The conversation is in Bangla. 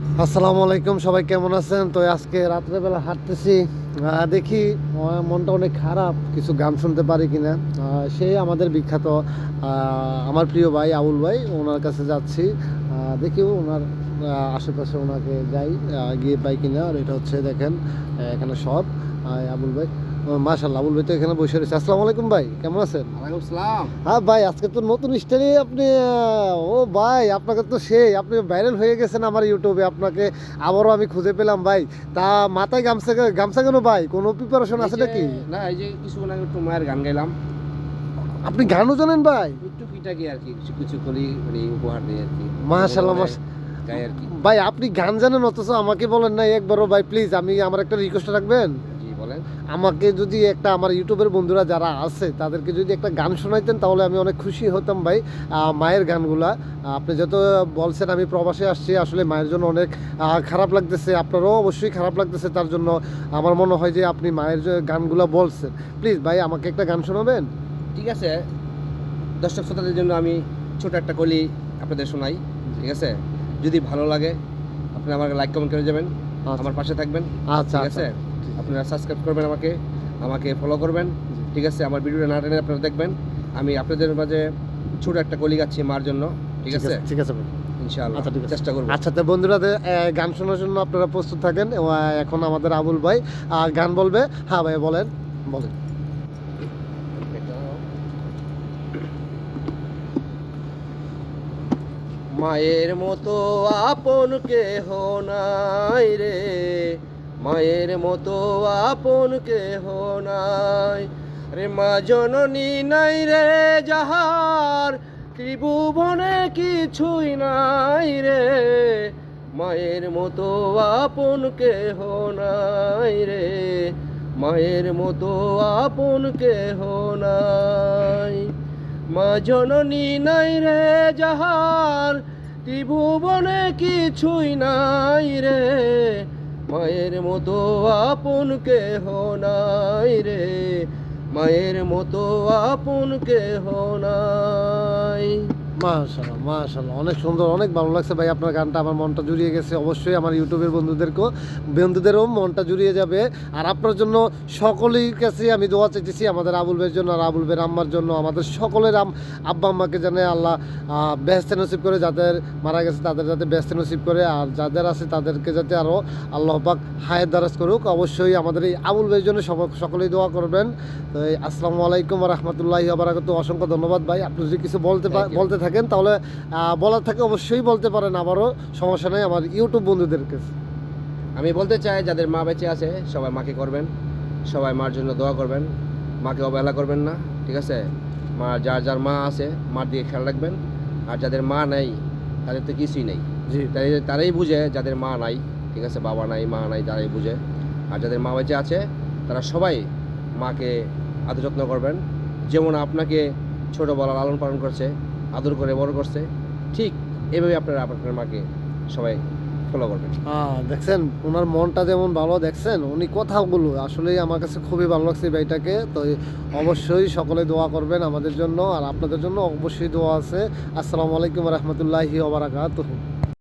আসসালামু আলাইকুম, সবাই কেমন আছেন? তো আজকে রাত্রেবেলা হাঁটতেছি। দেখি মনটা অনেক খারাপ, কিছু গান শুনতে পারি কিনা। সেই আমাদের বিখ্যাত আমার প্রিয় ভাই আবুল ভাই, ওনার কাছে যাচ্ছি। দেখি ওনার আশেপাশে ওনাকে যাই গিয়ে পাই কিনা। আর এটা হচ্ছে, দেখেন এখানে সব। আবুল ভাই মাশাল্লাহ আবুল ভাই তো এখানে বসে রয়েছে। আসসালামু আলাইকুম ভাই কেমন আছেন? হ্যাঁ ভাই আজকে তো নতুন স্টাইলে আপনি ও ভাই আপনাকে তো সেই আপনি ভাইরাল হয়ে গেছেন আমার ইউটিউবে আপনাকে আবারও আমি খুঁজে পেলাম ভাই। তা মাথায় গামছা গামছা কেন ভাই? কোনো প্রিপারেশন আছে নাকি? না এই যে কিছুক্ষণ আগে একটু মায়ের গান গাইলাম। আপনি গানও জানেন ভাই? একটু ফিটাকি আর কি কিছু কিছু করি মানে উপহার দিই আর কি। মাশাআল্লাহ, মাশ- গাই আর কি। ভাই আপনি গান জানেন অথচ আমাকে বলেন না একবারও ভাই প্লিজ আমি আমার একটা রিকোয়েস্ট রাখবেন? জি আমাকে যদি একটা আমার ইউটিউবের বন্ধুরা যারা আছে তাদেরকে যদি একটা গান শোনাইতেন তাহলে আমি অনেক খুশি হতাম ভাই। মায়ের গানগুলা। আপনি যত বলছেন আমি প্রবাসে আসছি আসলে মায়ের জন্য অনেক খারাপ লাগতেছে। আপনারও অবশ্যই খারাপ লাগতেছে তার জন্য আমার মনে হয় যে আপনি মায়ের গানগুলা বলছেন। প্লিজ ভাই আমাকে একটা গান শোনাবেন? ঠিক আছে। দর্শক শ্রোতাদের জন্য আমি ছোট একটা কলি আপনাদের শোনাই ঠিক আছে? যদি ভালো লাগে আপনি আমাকে লাইক কমেন্ট করে যাবেন। আমার পাশে থাকবেন। আচ্ছা ঠিক আচ্ছা। আছে? আপনারা সাবস্ক্রাইব করবেন আমাকে আমাকে ফলো করবেন। ঠিক আছে আমার ভিডিওটা না টেনে আপনারা দেখবেন। আমি আপনাদের মাঝে ছোট একটা কলি গাচ্ছি মার জন্য। ঠিক আছে? ঠিক আছে ভাই। ইনশাআল্লাহ আচ্ছা, চেষ্টা করব। আচ্ছা তো বন্ধুরা গান শোনার জন্য আপনারা প্রস্তুত থাকেন। ও, এখন আমাদের আবুল ভাই গান বলবে। হ্যাঁ ভাই বলেন বলেন। মায়ের মতো আপন কেহ নাই রে। মায়ের মতো আপন কেহ নাই। রে মা জননী নাই রে যাহার, ত্রিভুবনে কিছুই নাই রে। মায়ের মতো আপন কেহ নাই রে। মায়ের মতো আপন কেহ নাই। মা জননী নাই রে যাহার, ত্রিভুবনে কিছুই নাই রে। মায়ের মতো আপন কেহ নাই রে। মায়ের মতো আপন কেহ নাই। মাশাল্লাহ মাশাল্লাহ অনেক সুন্দর অনেক ভালো লাগছে ভাই আপনার গানটা। আমার মনটা জুড়িয়ে গেছে। অবশ্যই আমার ইউটিউবের বন্ধুদেরকেও বন্ধুদেরও মনটা জুড়িয়ে যাবে। আর আপনার জন্য সকলের কাছে আমি দোয়া চাইতেছি আমাদের আবুল ভাইয়ের জন্য আর আবুল ভাইয়ের আম্মার জন্য। আমাদের সকলের আব্বা আম্মাকে জানে আল্লাহ ব্যস্ত নসিব করে যাদের মারা গেছে তাদের যাতে ব্যস্ত নসিব করে। আর যাদের আছে তাদেরকে যাতে আরও আল্লাহ পাক হায়াত দারাজ করুক। অবশ্যই আমাদের এই আবুল ভাইয়ের জন্য সকলেই দোয়া করবেন। তো আসসালামু আলাইকুম রহমতুল্লাহি আবরাকাত অসংখ্য ধন্যবাদ ভাই। আপনি যদি কিছু বলতে বলতে থাকেন তাহলে বলার থাকে অবশ্যই বলতে পারেন আবারও সমস্যা নেই আমার ইউটিউব বন্ধুদের কাছে। আমি বলতে চাই যাদের মা বেঁচে আছে সবাই মাকে করবেন সবাই মার জন্য দোয়া করবেন মাকে অবহেলা করবেন না ঠিক আছে? মা যার যার মা আছে মার দিকে খেয়াল রাখবেন আর যাদের মা নেই তাদের তো কিছুই নেই। জি। তাই তারাই বুঝে যাদের মা নাই ঠিক আছে? বাবা নাই মা নাই তারাই বুঝে। আর যাদের মা বেঁচে আছে তারা সবাই মাকে আদর যত্ন করবেন। যেমন আপনাকে ছোটোবেলা লালন পালন করছে আদর করে বড় করছে, ঠিক এভাবে আপনারা আপনার মাকে সবাই ফলো করবেন। দেখছেন ওনার মনটা যেমন ভালো, দেখছেন, উনি কথাগুলো আসলে আমার কাছে খুবই ভালো লাগছে ভাইটাকে, তো অবশ্যই সকলে দোয়া করবেন আমাদের জন্য, আর আপনাদের জন্য অবশ্যই দোয়া আছে। আসসালামু আলাইকুম রহমতুল্লাহি ওবরাকাতুহু